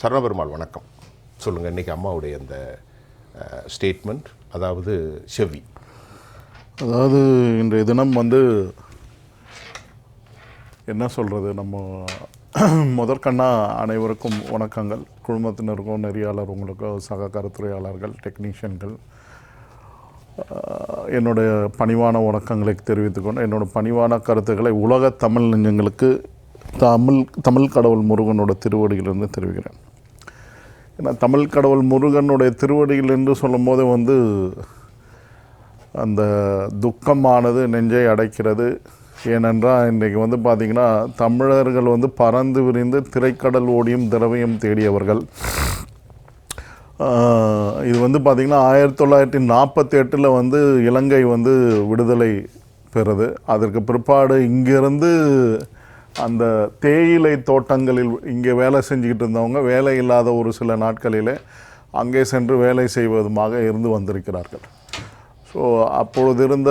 சரணபெருமாள் வணக்கம். சொல்லுங்கள் இன்றைக்கி அம்மாவுடைய அந்த ஸ்டேட்மெண்ட் அதாவது செவி அதாவது இன்றைய தினம் வந்து என்ன சொல்கிறது நம்ம முதற்கண்ணா அனைவருக்கும் வணக்கங்கள். குழுமத்தினருக்கும் நெறியாளர் உங்களுக்கும் சக கருத்துறையாளர்கள் டெக்னீஷியன்கள் என்னுடைய பணிவான வணக்கங்களை தெரிவித்துக்கொண்டு என்னோட பணிவான கருத்துக்களை உலக தமிழ் நெஞ்சங்களுக்கு தமிழ் தமிழ் கடவுள் முருகனோட திருவடியிலிருந்து தெரிவிக்கிறேன். ஏன்னா தமிழ் கடவுள் முருகனுடைய திருவடியில் என்று சொல்லும்போது வந்து அந்த துக்கமானது நெஞ்சை அடைக்கிறது. ஏனென்றால் இன்றைக்கு வந்து பார்த்திங்கன்னா தமிழர்கள் வந்து பறந்து விரிந்து திரைக்கடல் ஓடியும் திரவியம் தேடியவர்கள். இது வந்து பார்த்திங்கன்னா ஆயிரத்தி தொள்ளாயிரத்தி நாற்பத்தி எட்டில் வந்து இலங்கை வந்து விடுதலை பெறுது. அதற்கு பிற்பாடு இங்கிருந்து அந்த தேயிலை தோட்டங்களில் இங்கே வேலை செஞ்சுக்கிட்டு இருந்தவங்க வேலை இல்லாத ஒரு சில நாட்களிலே அங்கே சென்று வேலை செய்வதுமாக இருந்து வந்திருக்கிறார்கள். ஸோ அப்பொழுது இருந்த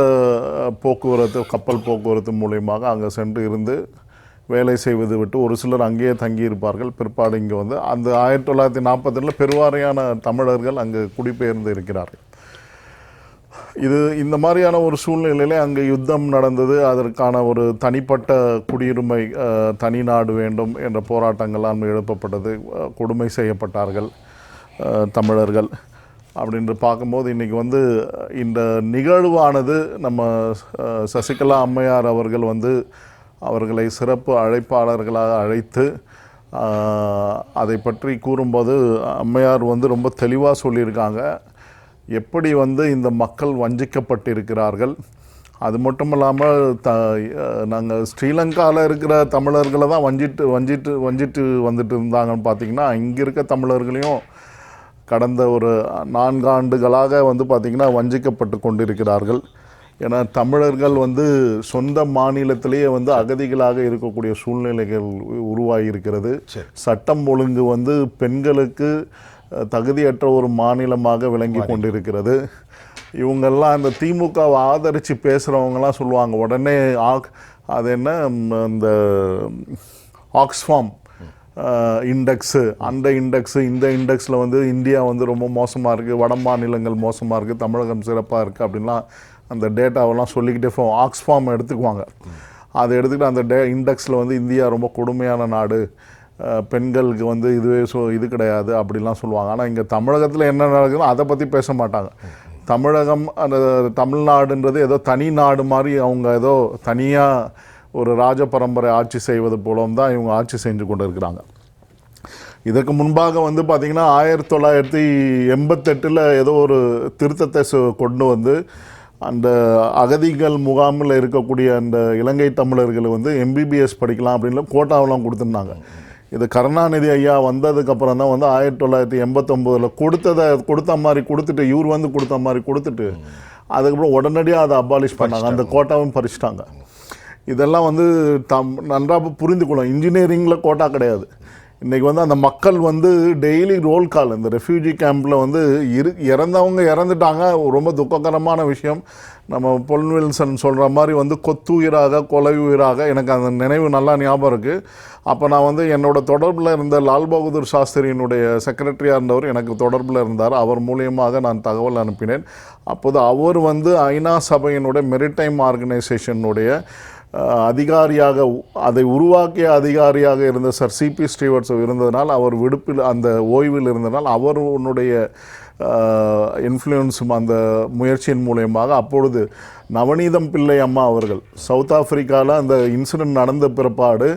போக்குவரத்து கப்பல் போக்குவரத்து மூலியமாக அங்கே சென்று இருந்து வேலை செய்வது விட்டு ஒரு சிலர் அங்கேயே தங்கியிருப்பார்கள். பிற்பாடு இங்கே வந்து அந்த ஆயிரத்தி தொள்ளாயிரத்தி நாற்பத்தெட்டில் பெருவாரியான தமிழர்கள் அங்கு குடிபெயர்ந்து இருக்கிறார்கள். இது இந்த மாதிரியான ஒரு சூழ்நிலையிலே அங்கே யுத்தம் நடந்தது. அதற்கான ஒரு தனிப்பட்ட குடியுரிமை தனி நாடு வேண்டும் என்ற போராட்டங்கள்லாம் எழுப்பப்பட்டது. கொடுமை செய்யப்பட்டார்கள் தமிழர்கள். அப்படின்று பார்க்கும்போது இன்றைக்கி வந்து இந்த நிகழ்வானது நம்ம சசிகலா அம்மையார் அவர்கள் வந்து அவர்களை சிறப்பு அழைப்பாளர்களாக அழைத்து அதை பற்றி கூறும்போது அம்மையார் வந்து ரொம்ப தெளிவாக சொல்லியிருக்காங்க. எப்படி வந்து இந்த மக்கள் வஞ்சிக்கப்பட்டிருக்கிறார்கள்? அது மட்டும் இல்லாமல் த நாங்கள் ஸ்ரீலங்காவில் இருக்கிற தமிழர்களை தான் வஞ்சிட்டு வஞ்சிட்டு வஞ்சிட்டு வந்துட்டு இருந்தாங்கன்னு பார்த்தீங்கன்னா இங்கே இருக்க தமிழர்களையும் கடந்த ஒரு நான்காண்டுகளாக வந்து பார்த்திங்கன்னா வஞ்சிக்கப்பட்டு கொண்டிருக்கிறார்கள். ஏன்னா தமிழர்கள் வந்து சொந்த மாநிலத்திலேயே வந்து அகதிகளாக இருக்கக்கூடிய சூழ்நிலைகள் உருவாகி இருக்கிறது. சட்டம் ஒழுங்கு வந்து பெண்களுக்கு தகுதியற்ற ஒரு மாநிலமாக விளங்கி கொண்டிருக்கிறது. இவங்கெல்லாம் இந்த திமுகவை ஆதரித்து பேசுகிறவங்கலாம் சொல்லுவாங்க உடனே ஆக் அது என்ன? ம், அந்த ஆக்ஸ்ஃபார்ம் இண்டெக்ஸு அந்த இண்டெக்ஸு இந்த இண்டெக்ஸில் வந்து இந்தியா வந்து ரொம்ப மோசமாக இருக்குது வட மாநிலங்கள் மோசமாக இருக்குது தமிழகம் சிறப்பாக இருக்குது அப்படின்லாம் அந்த டேட்டாவெல்லாம் சொல்லிக்கிட்டே போ ஆக்ஸ்ஃபார்ம் எடுத்துக்குவாங்க. அதை எடுத்துக்கிட்டு அந்த டே இண்டெக்ஸில் வந்து இந்தியா ரொம்ப கொடுமையான நாடு பெண்களுக்கு வந்து இதுவே சொ இது கிடையாது அப்படிலாம் சொல்லுவாங்க. ஆனால் இங்கே தமிழகத்தில் என்ன நடக்குதுன்னு அதை பற்றி பேச மாட்டாங்க. தமிழகம் அந்த தமிழ்நாடுன்றது ஏதோ தனி நாடு மாதிரி அவங்க ஏதோ தனியாக ஒரு ராஜ பரம்பரை ஆட்சி செய்வது போலவும் தான் இவங்க ஆட்சி செஞ்சு கொண்டு இருக்கிறாங்க. இதற்கு முன்பாக வந்து பார்த்திங்கன்னா ஆயிரத்தி தொள்ளாயிரத்தி எண்பத்தெட்டில் ஏதோ ஒரு திருத்தத்தை கொண்டு வந்து அந்த அகதிகள் முகாமில் இருக்கக்கூடிய அந்த இலங்கை தமிழர்கள் வந்து எம்பிபிஎஸ் படிக்கலாம் அப்படின்னு கோட்டாவெல்லாம் கொடுத்துருந்தாங்க. இது கருணாநிதி ஐயா வந்ததுக்கப்புறம் தான் வந்து ஆயிரத்தி தொள்ளாயிரத்தி எண்பத்தொம்போதில் கொடுத்ததை கொடுத்த மாதிரி கொடுத்துட்டு இவர் வந்து கொடுத்த மாதிரி கொடுத்துட்டு அதுக்கப்புறம் உடனடியாக அதை அபாலிஷ் பண்ணாங்க. அந்த கோட்டாவும் பறிச்சிட்டாங்க. இதெல்லாம் வந்து தம் நன்றாக புரிந்து கொள்ளும். இன்ஜினியரிங்கில் கோட்டா கிடையாது. இன்றைக்கி வந்து அந்த மக்கள் வந்து டெய்லி ரோல் கால் இந்த ரெஃப்யூஜி கேம்பில் வந்து இரு இறந்தவங்க இறந்துட்டாங்க. ரொம்ப துக்ககரமான விஷயம். நம்ம பொன்வில்சன் சொல்கிற மாதிரி வந்து கொத்துயிராக கொலை உயிராக எனக்கு அந்த நினைவு நல்லா ஞாபகம் இருக்குது அப்போ நான் வந்து என்னோட தொடர்பில் இருந்த லால் பகதூர் சாஸ்திரியினுடைய செக்ரட்டரியாக இருந்தவர் எனக்கு தொடர்பில் இருந்தார். அவர் மூலியமாக நான் தகவல் அனுப்பினேன். அப்போது அவர் வந்து ஐநா சபையினுடைய மெரிடைம் ஆர்கனைசேஷனுடைய அதிகாரியாக அதை உருவாக்கிய அதிகாரியாக இருந்த சார் சிபி ஸ்ரீவட்ஸ் இருந்ததினால் அவர் விடுப்பில் அந்த ஓய்வில் இருந்தனால் அவருடைய இன்ஃப்ளூயன்ஸும் அந்த முயற்சியின் மூலயமாக அப்பொழுது நவநீதம் பிள்ளை அம்மா அவர்கள் சவுத் ஆஃப்ரிக்காவில் அந்த இன்சிடென்ட் நடந்த பிற்பாடு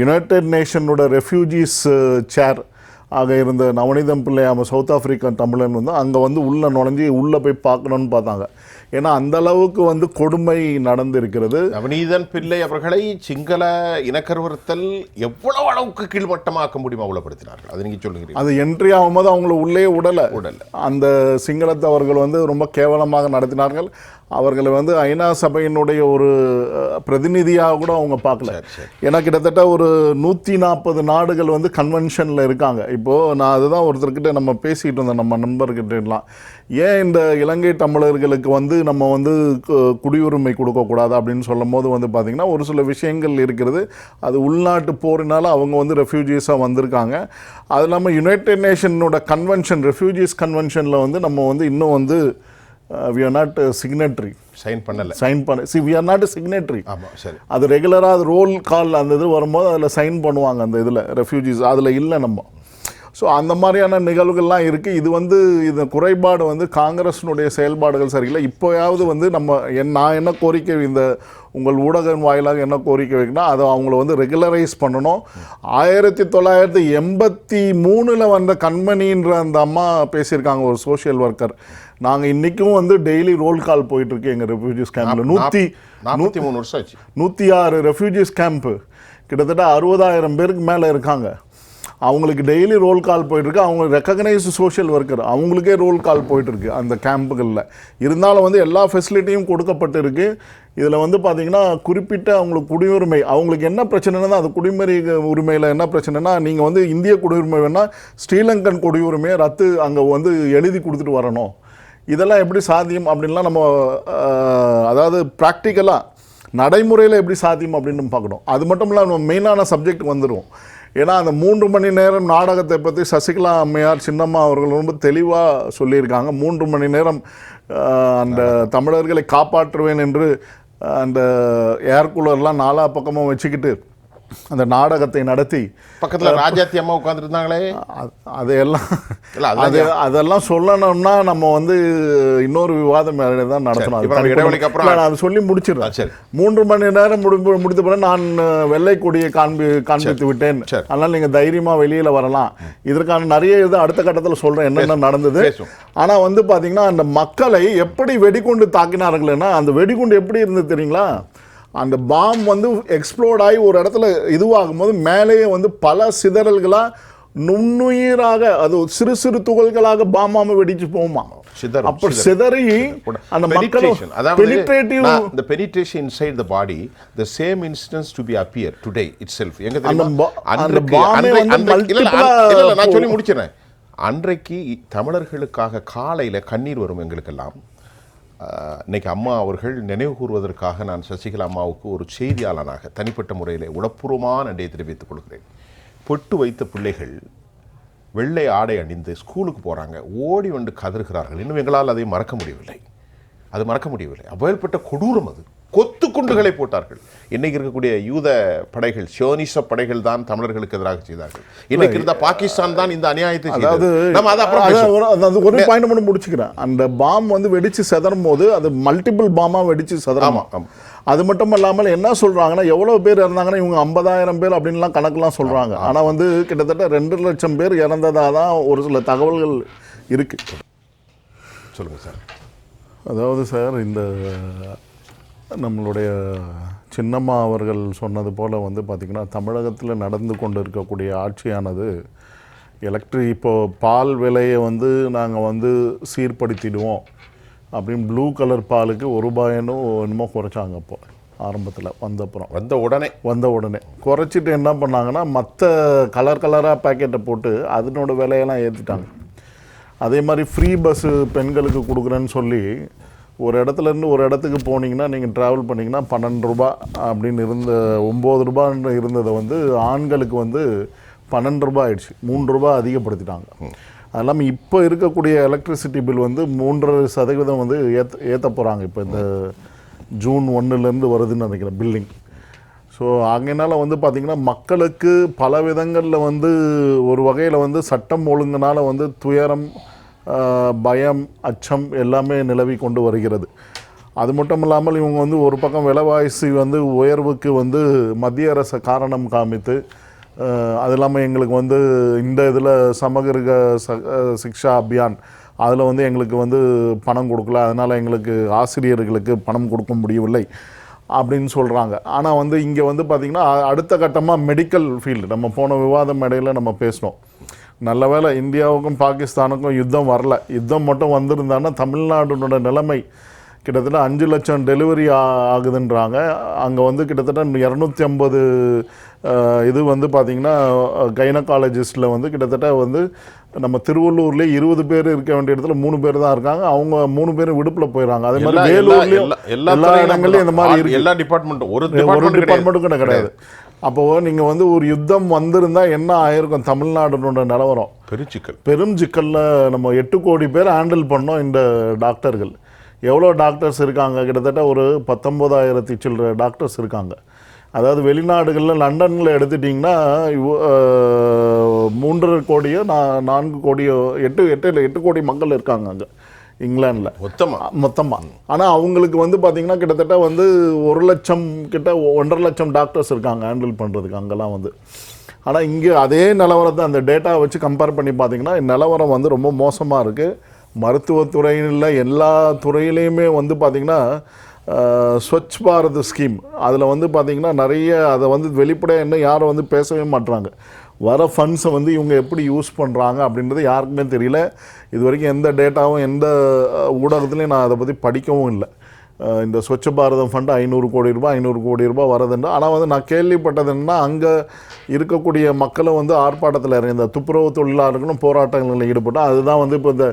யுனைடெட் நேஷனோட ரெஃப்யூஜிஸ் சேர் ஆக இருந்த நவநீதம் பிள்ளை அம்மா சவுத் ஆஃப்ரிக்கா தமிழன் வந்து அங்கே வந்து உள்ளே நுழைஞ்சி உள்ளே போய் பார்க்கணுன்னு பார்த்தாங்க. ஏன்னா அந்த அளவுக்கு வந்து கொடுமை நடந்திருக்கிறது. நவநீதன் பிள்ளை அவர்களை சிங்கள இனக்கருவறுத்தல் எவ்வளவு அளவுக்கு கீழ்மட்டமாக்க முடியுமா அவ்வளவுப்படுத்தினார்கள் அதை நீங்க சொல்லுகிறீங்க அது என்ட்ரி ஆகும்போது அவங்கள உள்ளே விடலை உடல்ல அந்த சிங்களத்தவர்கள் வந்து ரொம்ப கேவலமாக நடத்தினார்கள். அவர்களை வந்து ஐநா சபையினுடைய ஒரு பிரதிநிதியாக கூட அவங்க பார்க்கல. ஏன்னா கிட்டத்தட்ட ஒரு நூற்றி நாற்பது நாடுகள் வந்து கன்வென்ஷனில் இருக்காங்க. இப்போது நான் அதுதான் ஒருத்தர்கிட்ட நம்ம பேசிகிட்டு இருந்தோம் நம்ம நண்பர்கிட்டலாம். ஏன் இந்த இலங்கை தமிழர்களுக்கு வந்து நம்ம வந்து குடியுரிமை கொடுக்கக்கூடாது அப்படின்னு சொல்லும் போது வந்து பார்த்திங்கன்னா ஒரு சில விஷயங்கள் இருக்கிறது. அது உள்நாட்டு போரினால அவங்க வந்து ரெஃப்யூஜிஸாக வந்திருக்காங்க. அது இல்லாமல் யுனைடெட் நேஷனோட கன்வென்ஷன் ரெஃப்யூஜிஸ் கன்வென்ஷனில் வந்து நம்ம வந்து இன்னும் வந்து we are not signatory sign பண்ணல. சைன் பண்ண see we are not signatory ஆமா சரி. அது ரெகுலராக அது ரோல் கால் அந்த இது வரும்போது அதில் சைன் பண்ணுவாங்க அந்த இதில் ரெஃப்யூஜிஸ் அதில் இல்லை நம்ம. ஸோ அந்த மாதிரியான நிகழ்வுகள்லாம் இருக்குது இது வந்து இந்த குறைபாடு வந்து காங்கிரஸினுடைய செயல்பாடுகள் சரியில்லை. இப்போயாவது வந்து நம்ம என் நான் என்ன கோரிக்கை இந்த உங்கள் ஊடகம் வாயிலாக என்ன கோரிக்கை வைக்கணும் அதை அவங்கள வந்து ரெகுலரைஸ் பண்ணணும். ஆயிரத்தி தொள்ளாயிரத்தி எண்பத்தி மூணில் வந்த கண்மணின்ற அந்த அம்மா பேசியிருக்காங்க ஒரு சோஷியல் ஒர்க்கர் நாங்கள் இன்றைக்கும் வந்து டெய்லி ரோல் கால் போயிட்டுருக்கு எங்கள் ரெஃப்யூஜிஸ் கேம்பில் நூற்றி நாற்பத்தி மூணு வருஷம் ஆச்சு. நூற்றி ஆறு ரெஃப்யூஜிஸ் கேம்ப்பு கிட்டத்தட்ட அறுபதாயிரம் பேருக்கு மேலே இருக்காங்க. அவங்களுக்கு டெய்லி ரோல் கால் போயிட்டுருக்கு. அவங்க ரெக்கக்னைஸ் சோஷியல் ஒர்க்கர் அவங்களுக்கே ரோல் கால் போயிட்டுருக்கு அந்த கேம்புகளில் இருந்தாலும் வந்து எல்லா ஃபெசிலிட்டியும் கொடுக்கப்பட்டிருக்கு. இதில் வந்து பார்த்திங்கன்னா குறிப்பிட்ட அவங்களுக்கு குடியுரிமை. அவங்களுக்கு என்ன பிரச்சனைனா அது குடியுரிமை உரிமையில் என்ன பிரச்சனைனா நீங்கள் வந்து இந்திய குடியுரிமை வேணால் ஸ்ரீலங்கன் குடியுரிமையை ரத்து அங்கே வந்து எழுதி கொடுத்துட்டு வரணும். இதெல்லாம் எப்படி சாத்தியம் அப்படின்லாம் நம்ம அதாவது ப்ராக்டிக்கலாக நடைமுறையில் எப்படி சாத்தியம் அப்படின்னு பார்க்கணும். அது மட்டும் இல்லாமல் மெயினான சப்ஜெக்ட் வந்துடும் ஏன்னா அந்த மூன்று மணி நேரம் நாடகத்தை பற்றி சசிகலா அம்மையார் சின்னம்மா அவர்கள் ரொம்ப தெளிவாக சொல்லியிருக்காங்க. மூன்று மணி நேரம் அந்த தமிழர்களை காப்பாற்றுவேன் என்று அந்த ஏர் கூலர்லாம் நாலா பக்கமும் வச்சுக்கிட்டு அந்த நாடகத்தை நடத்தி பக்கத்துல ராஜாத்தி அம்மா உட்காந்துருந்தாங்களே அதையெல்லாம் அது அதெல்லாம் சொல்லணும்னா நம்ம வந்து இன்னொரு விவாதம் வேற தான் நடத்தணும். இடைவெளிக்கு அப்புறம் நான் அதை சொல்லி முடிச்சிடுறேன். சரி. மூன்று மணி நேரம் முடிப்பு முடித்த பிறகு நான் வெள்ளை கொடியை காண்பி காண்பித்து விட்டேன். சரி. அதனால நீங்க தைரியமா வெளியில வரலாம். இதற்கான நிறைய இது அடுத்த கட்டத்தில் சொல்றேன் என்னென்ன நடந்தது. பேசுவோம். ஆனா வந்து பாத்தீங்கன்னா அந்த மக்களை எப்படி வெடிகுண்டு தாக்கினார்கள்னா அந்த வெடிகுண்டு எப்படி இருந்தது தெரியுங்களா? அந்த பாம் வந்து எக்ஸ்ப்ளோர்ட் ஆகி ஒரு இடத்துல இதுவாகும் போது மேலேயே வந்து பல சிதறல்களா நுண்ணுயிராக அது சிறு சிறு துகள்களாக பாமாம வெடிச்சு போகுமா? சிதறும், அப்ப. சிதறி அந்த Penetration. அதாவது the penetration inside the body the same instance to be appear today itself. எங்க தெரியுமா? அந்த வந்து இல்ல, நான் சொல்லி போ- முடிச்சிடறேன். அன்றைக்கு தமிழர்களுக்காக காலையில கண்ணீர் வரும் எங்களுக்கெல்லாம். இன்னைக்கு அம்மா அவர்கள் நினைவு கூறுவதற்காக நான் சசிகலா அம்மாவுக்கு ஒரு செய்தியாளனாக தனிப்பட்ட முறையில் உளப்பூர்வமான நன்றியை தெரிவித்துக் கொள்கிறேன். பொட்டு வைத்த பிள்ளைகள் வெள்ளை ஆடை அணிந்து ஸ்கூலுக்கு போகிறாங்க ஓடி வந்து கதறுகிறார்கள். இன்னும் எங்களால் அதை மறக்க முடியவில்லை. அது மறக்க முடியவில்லை. அவ்வளப்பட்ட கொடூரம் அது. கொத்து குண்டுகளை போட்டார்கள். இன்னைக்கு இருக்கக்கூடிய யூத படைகள் சியோனிச படைகள் தான் தமிழர்களுக்கு எதிராக செய்தார்கள். இன்னைக்கு இருந்த பாகிஸ்தான் தான் இந்த அநியாயத்தை அதாவது நம்ம அதை அப்புறம். ஒரு- பாயிண்ட் மட்டும் முடிச்சுக்கிறேன். அந்த பாம் வந்து வெடிச்சு செதறும் போது அது மல்டிபிள் பாமா வெடிச்சு செதறாமா. அது மட்டும் இல்லாமல் என்ன சொல்றாங்கன்னா எவ்வளவு பேர் இறந்தாங்கன்னா இவங்க ஐம்பதாயிரம் பேர் அப்படின்லாம் கணக்கெல்லாம் சொல்றாங்க. ஆனா வந்து கிட்டத்தட்ட ரெண்டு லட்சம் பேர் இறந்ததா தான் ஒரு சில தகவல்கள் இருக்கு. சொல்லுங்க சார். அதாவது சார் இந்த நம்மளுடைய சின்னம்மா அவர்கள் சொன்னது போல் வந்து பார்த்திங்கன்னா தமிழகத்தில் நடந்து கொண்டு இருக்கக்கூடிய ஆட்சியானது எலக்ட்ரி இப்போ பால் விலையை வந்து நாங்கள் வந்து சீர்படுத்திடுவோம் அப்படின்னு ப்ளூ கலர் பாலுக்கு ஒரு ரூபாயனோ என்னமோ குறைச்சாங்க அப்போ ஆரம்பத்தில் வந்தப்புறம் வந்த உடனே. வந்த உடனே. குறைச்சிட்டு என்ன பண்ணாங்கன்னா மற்ற கலர் கலராக பேக்கெட்டை போட்டு அதனோட விலையெல்லாம் ஏற்றிட்டாங்க அதே மாதிரி ஃப்ரீ பஸ்ஸு பெண்களுக்கு கொடுக்குறேன்னு சொல்லி ஒரு இடத்துல இருந்து ஒரு இடத்துக்கு போனீங்கன்னா நீங்கள் ட்ராவல் பண்ணிங்கன்னா பன்னெண்டு ரூபா அப்படின்னு இருந்த ஒம்பது ரூபான்னு இருந்ததை வந்து ஆண்களுக்கு வந்து பன்னெண்டு ரூபாய் ஆயிடுச்சு. மூன்று ரூபாய் அதிகப்படுத்திட்டாங்க. அது இல்லாமல் இப்போ இருக்கக்கூடிய எலக்ட்ரிசிட்டி பில் வந்து மூன்றரை சதவீதம் வந்து ஏற்ற ஏற்ற போகிறாங்க இப்போ இந்த ஜூன் ஒன்றுலேருந்து வருதுன்னு நினைக்கிறேன் பில்லிங் ஸோ அங்கனால வந்து பார்த்திங்கன்னா மக்களுக்கு பல விதங்களில் வந்து ஒரு வகையில் வந்து சட்டம் ஒழுங்குனால வந்து துயரம் பயம் அச்சம் எல்லாமே நிலவி கொண்டு வருகிறது. அது மட்டும் இல்லாமல் இவங்க வந்து ஒரு பக்கம் விலைவாசி வந்து உயர்வுக்கு வந்து மத்திய அரசை காரணம் காமித்து அது இல்லாமல் எங்களுக்கு வந்து இந்த இதில் சமகிருக ச சிக்ஷா அபியான் அதில் வந்து எங்களுக்கு வந்து பணம் கொடுக்கல அதனால் எங்களுக்கு ஆசிரியர்களுக்கு பணம் கொடுக்க முடியவில்லை அப்படின்னு சொல்கிறாங்க. ஆனால் வந்து இங்கே வந்து பார்த்திங்கன்னா அடுத்த கட்டமாக மெடிக்கல் ஃபீல்டு நம்ம போன விவாதம் இடையில் நம்ம பேசினோம். நல்ல வேளை இந்தியாவுக்கும் பாகிஸ்தானுக்கும் யுத்தம் வரல. யுத்தம் மட்டும் வந்திருந்தான்னா தமிழ்நாடுனோட நிலைமை கிட்டத்தட்ட அஞ்சு லட்சம் டெலிவரி ஆகுதுன்றாங்க. அங்கே வந்து கிட்டத்தட்ட இரநூத்தி ஐம்பது இது வந்து பார்த்திங்கன்னா கைனகாலஜிஸ்டில் வந்து கிட்டத்தட்ட வந்து நம்ம திருவள்ளூர்லேயே இருபது பேர் இருக்க வேண்டிய இடத்துல மூணு பேர் தான் இருக்காங்க. அவங்க மூணு பேரும் விடுப்பில் போயிடுறாங்க அதே மாதிரி வேலூர்லேயும் எல்லா- இடங்கள்லையும் இந்த மாதிரி எல்லா டிபார்ட்மெண்ட்டும் ஒரு ஒரு டிபார்ட்மெண்ட்டும் கூட கிடையாது. அப்போ நீங்க வந்து ஒரு யுத்தம் வந்திருந்தா என்ன ஆயிருக்கும்? தமிழ்நாடுனோட நிலவரம். பெருச்சிக்கல் பெரும் சிக்கல்ல நம்ம எட்டு கோடி பேர் ஹேண்டில் பண்ணோம் இந்த டாக்டர்கள். எவ்வளோ டாக்டர்ஸ் இருக்காங்க? கிட்டத்தட்ட ஒரு பத்தொம்போதாயிரத்தி சில்லற டாக்டர்ஸ் இருக்காங்க. அதாவது வெளிநாடுகளில் லண்டனில் எடுத்துட்டிங்கன்னா மூன்றரை கோடியோ நா- நான்கு கோடியோ எட்டு எட்டு எட்டு கோடி மக்கள் இருக்காங்க அங்கே. இங்கிலாந்தில். மொத்தமா? மொத்தமாக ஆனால் அவங்களுக்கு வந்து பார்த்தீங்கன்னா கிட்டத்தட்ட வந்து ஒரு லட்சம் கிட்ட ஒன்றரை லட்சம் டாக்டர்ஸ் இருக்காங்க ஹேண்டில் பண்ணுறதுக்கு அங்கெல்லாம் வந்து. ஆனால் இங்கே அதே நிலவரத்தை அந்த டேட்டா வச்சு கம்பேர் பண்ணி பார்த்தீங்கன்னா நிலவரம் வந்து ரொம்ப மோசமாக இருக்குது மருத்துவத்துறையில் எல்லா துறையிலையுமே வந்து பார்த்திங்கன்னா ஸ்வச் பாரத் ஸ்கீம். அதில் வந்து பார்த்திங்கன்னா நிறைய அதை வந்து வெளிப்படையாக என்ன யாரும் வந்து பேசவே மாட்றாங்க. வர ஃபண்ட்ஸை வந்து இவங்க எப்படி யூஸ் பண்ணுறாங்க அப்படின்றது யாருக்குமே தெரியல. இது வரைக்கும் எந்த டேட்டாவும் எந்த ஊடகத்துலேயும் ஊடகத்துலையும் நான் அதை பற்றி படிக்கவும் இல்லை. இந்த ஸ்வச்ச பாரதம் ஃபண்டு ஐநூறு கோடி ரூபாய் ஐநூறு கோடி ரூபாய் வரதுண்டு ஆனால் வந்து நான் கேள்விப்பட்டது என்னன்னா அங்கே இருக்கக்கூடிய மக்களும் வந்து ஆர்ப்பாட்டத்தில் இறங்கி இந்த துப்புரவு தொழிலாளர்களும் போராட்டங்களில் ஈடுபட்டால் அதுதான் வந்து இப்போ இந்த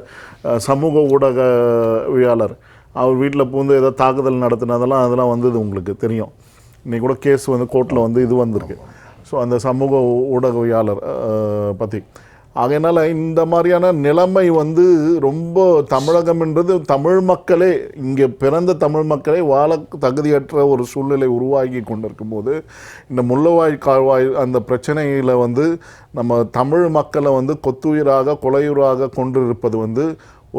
சமூக ஊடகவியாளர் அவர் வீட்டில் பூந்து ஏதோ தாக்குதல் நடத்தினதெல்லாம் அதெல்லாம் வந்தது உங்களுக்கு தெரியும். இன்றைக்கி கூட கேஸ் வந்து கோர்ட்டில் வந்து இது வந்திருக்கு. ஸோ அந்த சமூக ஊடகவியாளர் பற்றி அதனால் இந்த மாதிரியான நிலைமை வந்து ரொம்ப தமிழகம்ன்றது தமிழ் மக்களே இங்கே பிறந்த தமிழ் மக்களே வாழ தகுதியற்ற ஒரு சூழ்நிலை உருவாகி கொண்டிருக்கும் போது இந்த முள்ளவாய் கால்வாய் அந்த பிரச்சனையில் வந்து நம்ம தமிழ் மக்களை வந்து கொத்துயிராக கொலையுறாக கொண்டிருப்பது வந்து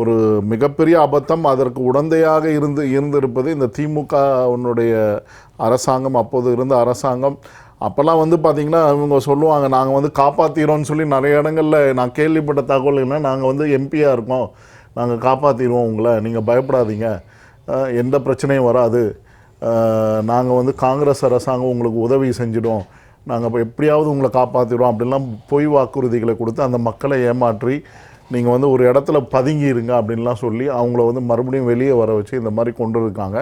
ஒரு மிகப்பெரிய அபத்தம். அதற்கு உடந்தையாக இருந்து இருந்திருப்பது இந்த திமுகவினுடைய அரசாங்கம் அப்போது இருந்த அரசாங்கம். அப்போல்லாம் வந்து பார்த்திங்கன்னா இவங்க சொல்லுவாங்க நாங்கள் வந்து காப்பாற்றிடுறோம்னு சொல்லி நிறைய இடங்களில் நான் கேள்விப்பட்ட தகவல் என்ன நாங்கள் வந்து எம்பியாக இருக்கோம். நாங்கள் காப்பாற்றிடுவோம் உங்களை. நீங்கள் பயப்படாதீங்க. எந்த பிரச்சனையும் வராது. நாங்கள் வந்து காங்கிரஸ் அரசாங்கம் உங்களுக்கு உதவி செஞ்சிடும். நாங்கள் இப்போ எப்படியாவது உங்களை காப்பாற்றிடுவோம் அப்படின்லாம் பொய் வாக்குறுதிகளை கொடுத்து அந்த மக்களை ஏமாற்றி நீங்கள் வந்து ஒரு இடத்துல பதுங்கி இருங்க அப்படின்லாம் சொல்லி அவங்கள வந்து மறுபடியும் வெளியே வர வச்சு இந்த மாதிரி கொண்டு இருக்காங்க.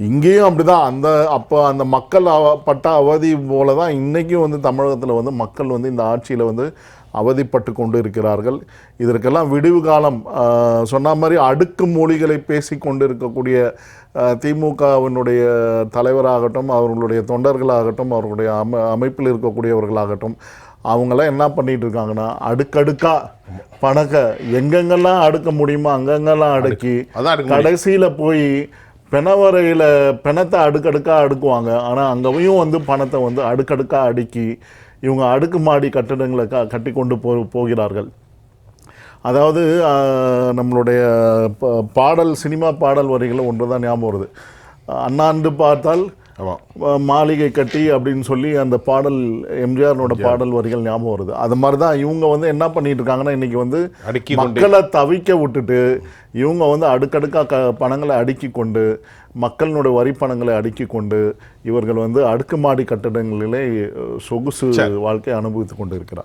இங்கேயும் அப்படிதான் அந்த அப்போ அந்த மக்கள் பட்ட அவதி போல தான் இன்றைக்கும் வந்து தமிழகத்தில் வந்து மக்கள் வந்து இந்த ஆட்சியில் வந்து அவதிப்பட்டு கொண்டு இருக்கிறார்கள் இதற்கெல்லாம் விடிவு காலம் சொன்ன மாதிரி அடுக்கு மொழிகளை பேசி கொண்டு இருக்கக்கூடிய திமுகவினுடைய தலைவராகட்டும் அவர்களுடைய தொண்டர்களாகட்டும் அவர்களுடைய அம அமைப்பில் இருக்கக்கூடியவர்களாகட்டும் அவங்களாம் என்ன பண்ணிட்டு இருக்காங்கன்னா அடுக்கடுக்கா பணக்க எங்கெங்கெல்லாம் அடுக்க முடியுமோ அங்கங்கெல்லாம் அடுக்கி. கடைசியில் போய் பிணவரையில் பிணத்தை அடுக்கடுக்காக அடுக்குவாங்க. ஆனால் அங்கேயும் வந்து பணத்தை வந்து அடுக்கடுக்காக அடுக்கி இவங்க அடுக்குமாடி கட்டிடங்களை க கட்டி கொண்டு போ போகிறார்கள். அதாவது நம்மளுடைய பாடல் சினிமா பாடல் வரிகள் ஒன்று தான் ஞாபகம் வருது. அண்ணாண்டு பார்த்தால் மாளிகை கட்டி அப்படின்னு சொல்லி அந்த பாடல் எம்ஜிஆர்னோட பாடல் வரிகள் ஞாபகம் வருது. அது மாதிரி தான் இவங்க வந்து என்ன பண்ணிட்டு இருக்காங்கன்னா இன்னைக்கு வந்து மக்களை தவிக்க விட்டுட்டு இவங்க வந்து அடுக்கடுக்கா க பணங்களை அடுக்கி கொண்டு மக்களினுடைய வரி பணங்களை அடுக்கி கொண்டு இவர்கள் வந்து அடுக்குமாடி கட்டடங்களிலே சொகுசு வாழ்க்கை அனுபவித்துக் கொண்டு இருக்கிறார்